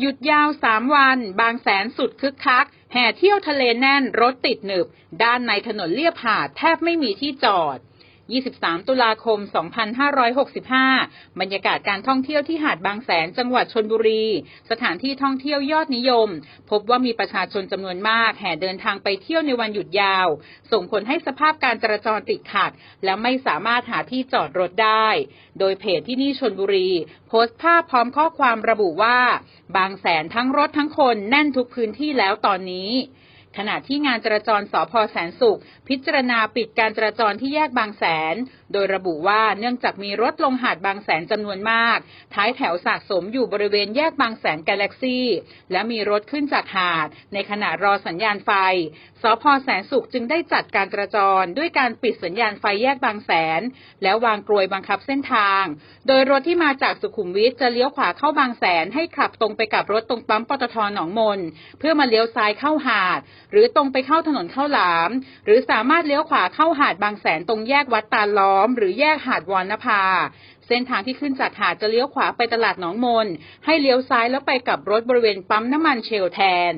หยุดยาว3วัน บางแสนสุดคึกคัก แห่เที่ยวทะเลแน่นรถติดหนึบ ด้านในถนนเลียบหาดแทบไม่มีที่จอด 23 ตุลาคม 2565 บรรยากาศการท่องเที่ยวที่หาดบางแสนจังหวัดชนบุรี สถานที่ท่องเที่ยวยอดนิยม พบว่ามีประชาชนจำนวนมาก แห่เดินทางไปเที่ยวในวันหยุดยาว ส่งผลให้สภาพการจราจรติดขัด และไม่สามารถหาที่จอดรถได้ โดยเพจที่นี่ชนบุรี โพสต์ภาพพร้อมข้อความระบุว่า บางแสนทั้งรถทั้งคนแน่นทุกพื้นที่แล้วตอนนี้ ขณะที่งานจราจรสพแสนสุข พิจารณาปิดการจราจรที่แยกบางแสน โดยระบุว่าเนื่องจากมีรถลงหาดบางแสนจำนวนมาก ท้ายแถวสะสมอยู่บริเวณแยกบางแสนกาแล็กซี่ และมีรถขึ้นจากหาด ในขณะรอสัญญาณไฟ สพแสนสุขจึงได้จัดการจราจรด้วยการปิดสัญญาณไฟแยกบางแสน แล้ววางกลวยบังคับเส้นทาง โดยรถที่มาจากสุขุมวิทจะเลี้ยวขวาเข้าบางแสนให้ขับตรงไปกับรถตรงปั๊มปตทหนองมน เพื่อมาเลี้ยวซ้ายเข้าหาดหรือตรงไปเข้าถนนข้าวหลาม หรือสามารถเลี้ยวขวาเข้าหาดบางแสนตรงแยกวัดตาล้อม หรือแยกหาดวอนนภาเส้นทางที่ขึ้นจากหาดจะเลี้ยวขวาไปตลาดหนองมน ให้เลี้ยวซ้ายแล้วไปกับรถบริเวณปั๊มน้ำมันเชลแทน